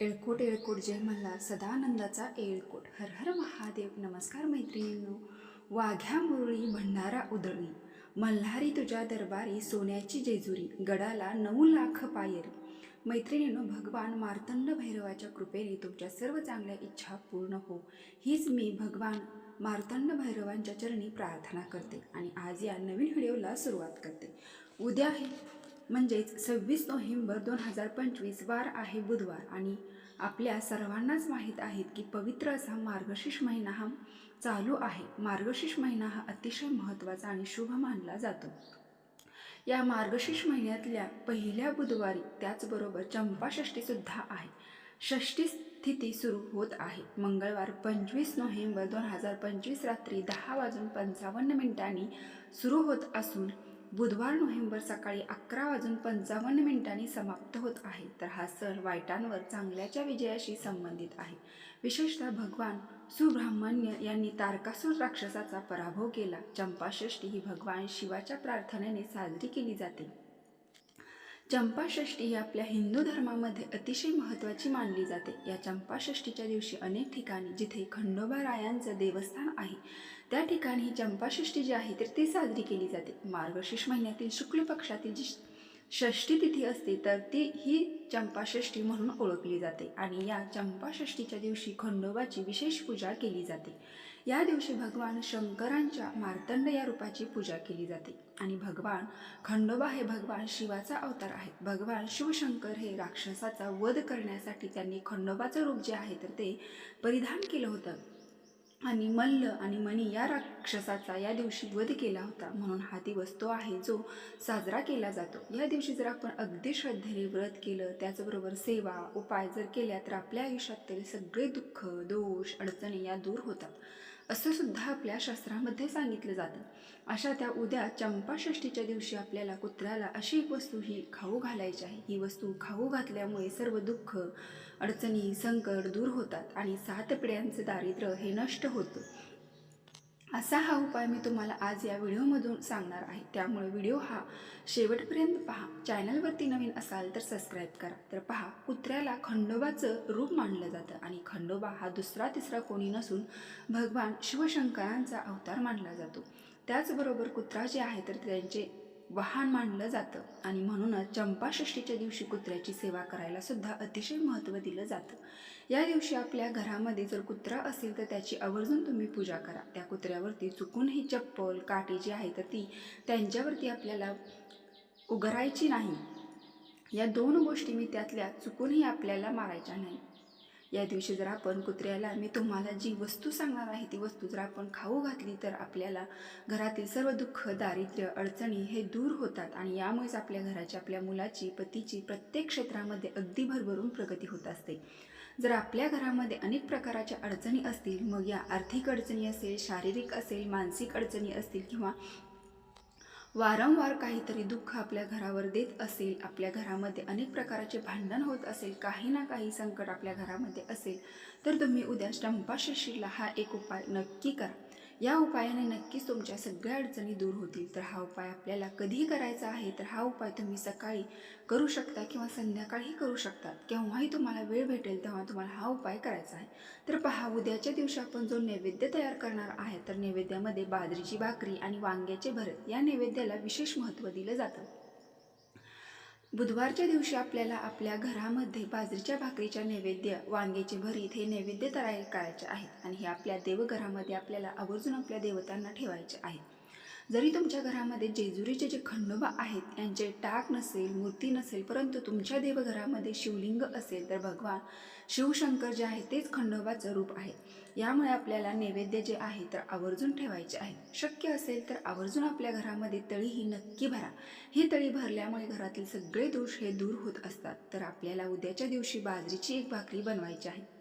एळकोट एळकोट जय मल्हार सदानंदाचा एळकोट. हर हर महादेव. नमस्कार मैत्रिणींनो. वाघ्या मुरळी भंडारा उधळी. मल्हारी तुझ्या दरबारी सोन्याची जेजुरी. गडाला नऊ लाख पायरी. मैत्रिणींनो भगवान मार्तंड भैरवाच्या कृपेने तुमच्या सर्व चांगल्या इच्छा पूर्ण हो. हीच मी भगवान मार्तंड भैरवांच्या चरणी प्रार्थना करते आणि आज या नवीन व्हिडिओला सुरुवात करते. उद्या हे म्हणजेच सव्वीस नोव्हेंबर दोन हजार पंचवीस वार आहे बुधवार. आणि आपल्या सर्वांनाच माहीत आहेत की पवित्र असा मार्गशीर्ष महिना हा चालू आहे. मार्गशीर्ष महिना हा अतिशय महत्त्वाचा आणि शुभ मानला जातो. या मार्गशीर्ष महिन्यातल्या पहिल्या बुधवारी त्याचबरोबर चंपाषष्ठीसुद्धा आहे. षष्ठी स्थिती सुरू होत आहे. मंगळवार पंचवीस नोव्हेंबर दोन हजार पंचवीस रात्री दहा वाजून पंचावन्न मिनिटांनी सुरू होत असून बुधवार नोव्हेंबर सकाळी अकरा वाजून पंचावन्न मिनिटांनी समाप्त होत आहे. तर हा सण वाईटांवर चांगल्याच्या विजयाशी संबंधित आहे. विशेषतः भगवान सुब्रह्मण्य यांनी तारकासूर राक्षसाचा पराभव केला. चंपाषष्ठी ही भगवान शिवाच्या प्रार्थनेने साजरी केली जाते. चंपाषष्ठी ही आपल्या हिंदू धर्मामध्ये अतिशय महत्त्वाची मानली जाते. या चंपाषष्ठीच्या दिवशी अनेक ठिकाणी जिथे खंडोबा रायांचं देवस्थान आहे त्या ठिकाणी ही चंपाषष्ठी जी आहे तर ती साजरी केली जाते. मार्गशीर्ष महिन्यातील शुक्ल पक्षातील जी षष्ठी तिथी असते तर ती ही चंपाषष्ठी म्हणून ओळखली जाते. आणि या चंपाषष्ठीच्या दिवशी खंडोबाची विशेष पूजा केली जाते. या दिवशी भगवान शंकरांच्या मार्तंड या रूपाची पूजा केली जाते. आणि भगवान खंडोबा हे भगवान शिवाचा अवतार आहेत. भगवान शिवशंकर हे राक्षसाचा वध करण्यासाठी त्यांनी खंडोबाचं रूप जे आहे तर ते परिधान केलं होतं. आणि मल्ल आणि मणी या राक्षसाचा या दिवशी वध केला होता. म्हणून हा दिवस तो आहे जो साजरा केला जातो. या दिवशी जर आपण अगदी श्रद्धेने व्रत केलं त्याचबरोबर सेवा उपाय जर केल्या तर आपल्या आयुष्यातील सगळे दुःख दोष अडचणी या दूर होतात. असं सुद्धा आपल्या शास्त्रामध्ये सांगितलं जातं. अशा त्या उद्या चंपाषष्ठीच्या दिवशी आपल्याला कुत्र्याला अशी एक वस्तू ही खाऊ घालायची आहे. ही वस्तू खाऊ घातल्यामुळे सर्व दुःख अडचणी संकट दूर होतात आणि सात पिढ्यांचं दारिद्र्य हे नष्ट होतं. असा हा उपाय मी तुम्हाला आज या व्हिडिओमधून सांगणार आहे. त्यामुळे व्हिडिओ हा शेवटपर्यंत पहा. चॅनलवरती नवीन असाल तर सबस्क्राईब करा. तर पहा कुत्र्याला खंडोबाचं रूप मानलं जातं आणि खंडोबा हा दुसरा तिसरा कोणी नसून भगवान शिवशंकरांचा अवतार मानला जातो. त्याचबरोबर कुत्रा जे आहे तर त्यांचे वाहन मानलं जातं आणि म्हणूनच चंपाषष्ठीच्या दिवशी कुत्र्याची सेवा करायला सुद्धा अतिशय महत्त्व दिलं जातं. या दिवशी आपल्या घरामध्ये जर कुत्रा असेल तर त्याची आवर्जून तुम्ही पूजा करा. त्या कुत्र्यावरती चुकूनही चप्पल काठी जी आहे तर ती त्यांच्यावरती आपल्याला उघरायची नाही. या दोन गोष्टी मी त्यातल्या चुकूनही आपल्याला मारायच्या नाही या दिवशी जर आपण कुत्र्याला मी तुम्हाला जी वस्तू सांगणार आहे ती वस्तू जर आपण खाऊ घातली तर आपल्याला घरातील सर्व दुःख दारिद्र्य अडचणी हे दूर होतात आणि यामुळेच आपल्या घराची आपल्या मुलाची पतीची प्रत्येक क्षेत्रामध्ये अगदी भरभरून प्रगती होत असते. जर आपल्या घरामध्ये अनेक प्रकाराच्या अडचणी असतील मग या आर्थिक अडचणी असेल शारीरिक असेल मानसिक अडचणी असतील किंवा वारंवार काहीतरी दुःख आपल्या घरावर देत असेल आपल्या घरामध्ये अनेक प्रकाराचे भांडण होत असेल काही ना काही संकट आपल्या घरामध्ये असेल तर तुम्ही उद्या चंपाषष्ठीला हा एक उपाय नक्की करा. या उपायाने नक्कीच तुमच्या सगळ्या अडचणी दूर होतील. तर हा उपाय आपल्याला कधीही करायचा आहे तर हा उपाय तुम्ही सकाळी करू शकता किंवा संध्याकाळी करू शकता. केव्हाही तुम्हाला वेळ भेटेल तेव्हा तुम्हाला हा उपाय करायचा आहे. तर पहा उद्याच्या दिवशी आपण जो नैवेद्य तयार करणार आहे तर नैवेद्यामध्ये बाजरीची भाकरी आणि वांग्याचे भरत या नैवेद्याला विशेष महत्त्व दिलं जातं. बुधवारच्या दिवशी आपल्याला आपल्या घरामध्ये बाजरीच्या भाकरीच्या नैवेद्य वांग्याचे भरीत हे नैवेद्य तयार करायचे आहेत आणि हे आपल्या देवघरामध्ये आपल्याला आवर्जून आपल्या देवतांना ठेवायचे आहेत. जरी तुमच्या घरामध्ये जेजुरीचे जे खंडोबा आहेत यांचे टाक नसेल मूर्ती नसेल परंतु तुमच्या देवघरामध्ये शिवलिंग असेल तर भगवान शिवशंकर जे आहे तेच खंडोबाचं रूप आहे. यामुळे आपल्याला नैवेद्य जे आहे तर आवर्जून ठेवायचे आहे. शक्य असेल तर आवर्जून आपल्या घरामध्ये तळी ही नक्की भरा. ही तळी भरल्यामुळे घरातील सगळे दोष हे दूर होत असतात. तर आपल्याला उद्याच्या दिवशी बाजरीची एक भाकरी बनवायची आहे.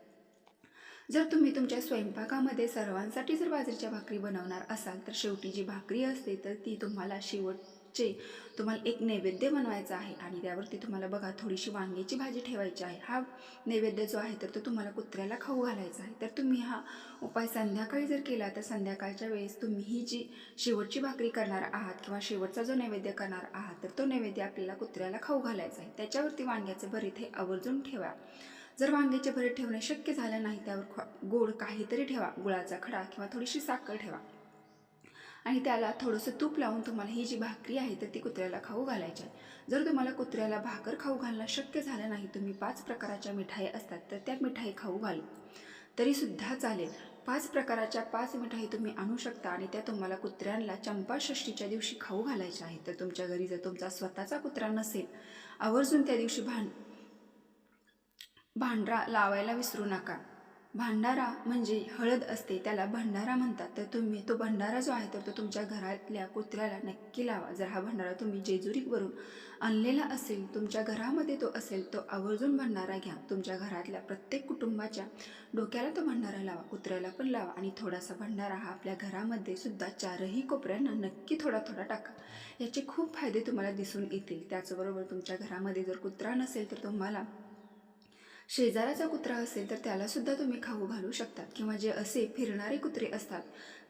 जर तुम्ही तुमच्या स्वयंपाकामध्ये सर्वांसाठी जर बाजरीच्या भाकरी बनवणार असाल तर शेवटी जी भाकरी असते तर ती तुम्हाला शेवटचे तुम्हाला एक नैवेद्य बनवायचा आहे आणि त्यावरती तुम्हाला बघा थोडीशी वांग्याची भाजी ठेवायची आहे. हा नैवेद्य जो आहे तर तो तुम्हाला कुत्र्याला खाऊ घालायचा आहे. तर तुम्ही हा उपाय संध्याकाळी जर केला तर संध्याकाळच्या वेळेस तुम्ही ही जी शेवटची भाकरी करणार आहात किंवा शेवटचा जो नैवेद्य करणार आहात तर तो नैवेद्य आपल्याला कुत्र्याला खाऊ घालायचा आहे. त्याच्यावरती वांग्याचे भरीत हे आवर्जून ठेवा. जर वांग्याचे भरीत ठेवणे शक्य झालं नाही त्यावर गोड काहीतरी ठेवा. गुळाचा खडा किंवा थोडीशी साखर ठेवा. आणि त्याला थोडंसं तूप लावून तुम्हाला ही जी भाकरी आहे तर ती कुत्र्याला खाऊ घालायची आहे. जर तुम्हाला कुत्र्याला भाकर खाऊ घालणं शक्य झालं नाही तुम्ही पाच प्रकाराच्या मिठाई असतात तर त्या मिठाई खाऊ घाल. तरीसुद्धा चालेल. पाच प्रकाराच्या पाच मिठाई तुम्ही आणू शकता आणि त्या तुम्हाला कुत्र्यांना चंपाषष्टीच्या दिवशी खाऊ घालायच्या आहेत. तर तुमच्या घरी जर तुमचा स्वतःचा कुत्रा नसेल आवर्जून त्या दिवशी भांड भांडरा लावायला विसरू नका. भांडारा म्हणजे हळद असते त्याला भंडारा म्हणतात. तर तुम्ही तो भंडारा जो आहे तर तो तुमच्या घरातल्या कुत्र्याला नक्की लावा. जर हा भंडारा तुम्ही जेजुरीवरून आणलेला असेल तुमच्या घरामध्ये तो असेल तो आवर्जून भंडारा घ्या. तुमच्या घरातल्या प्रत्येक कुटुंबाच्या डोक्याला तो भंडारा लावा कुत्र्याला पण लावा. आणि थोडासा भंडारा हा आपल्या घरामध्ये सुद्धा चारही कोपऱ्यांना नक्की थोडा थोडा टाका. याचे खूप फायदे तुम्हाला दिसून येतील. त्याचबरोबर तुमच्या घरामध्ये जर कुत्रा नसेल तर तुम्हाला शेजाराचा कुत्रा असेल तर त्यालासुद्धा तुम्ही खाऊ घालू शकतात किंवा जे असे फिरणारे कुत्रे असतात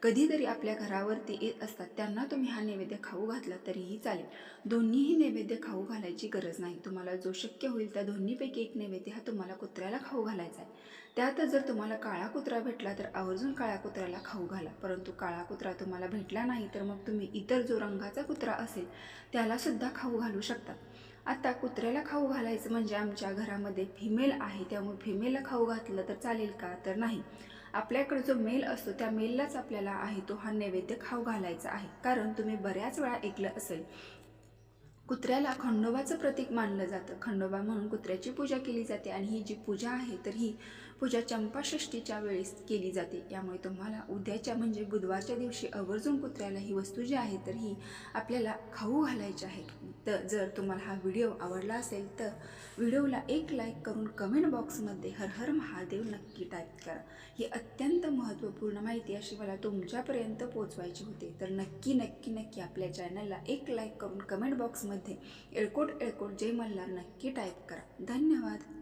कधीतरी आपल्या घरावरती येत असतात त्यांना तुम्ही हा नैवेद्य खाऊ घातला तरीही चालेल. दोन्हीही नैवेद्य खाऊ घालायची गरज नाही. तुम्हाला जो शक्य होईल त्या दोन्हीपैकी एक नैवेद्य हा तुम्हाला कुत्र्याला खाऊ घालायचा आहे. त्यातच जर तुम्हाला काळा कुत्रा भेटला तर आवर्जून काळ्या कुत्र्याला खाऊ घाला. परंतु काळा कुत्रा तुम्हाला भेटला नाही तर मग तुम्ही इतर जो रंगाचा कुत्रा असेल त्यालासुद्धा खाऊ घालू शकतात आता कुत्र्याला खाऊ घालायचं म्हणजे आमच्या घरामध्ये फिमेल आहे त्यामुळे फिमेलला खाऊ घातलं तर चालेल का? तर नाही. आपल्याकडे जो मेल असतो त्या मेललाच आपल्याला आहे तो हा नैवेद्य खाऊ घालायचा आहे. कारण तुम्ही बऱ्याच वेळा ऐकलं असेल कुत्र्याला खंडोबाचं प्रतीक मानलं जातं. खंडोबा म्हणून कुत्र्याची पूजा केली जाते आणि ही जी पूजा आहे तर ही पूजा चंपाषष्टीच्या वेळेस केली जाते. यामुळे तुम्हाला उद्याच्या म्हणजे बुधवारच्या दिवशी आवर्जून कुत्र्याला ही वस्तू जी आहे तर ही आपल्याला खाऊ घालायची आहे. तर जर तुम्हाला हा व्हिडिओ आवडला असेल तर व्हिडिओला एक लाईक करून कमेंट बॉक्समध्ये हर हर महादेव नक्की टाईप करा. ही अत्यंत महत्त्वपूर्ण माहिती अशी मला तुमच्यापर्यंत पोचवायची होती. तर नक्की नक्की नक्की आपल्या चॅनलला एक लाईक करून कमेंट बॉक्समध्ये एळकोट एळकोट जय मल्हार नक्की टाईप करा. धन्यवाद.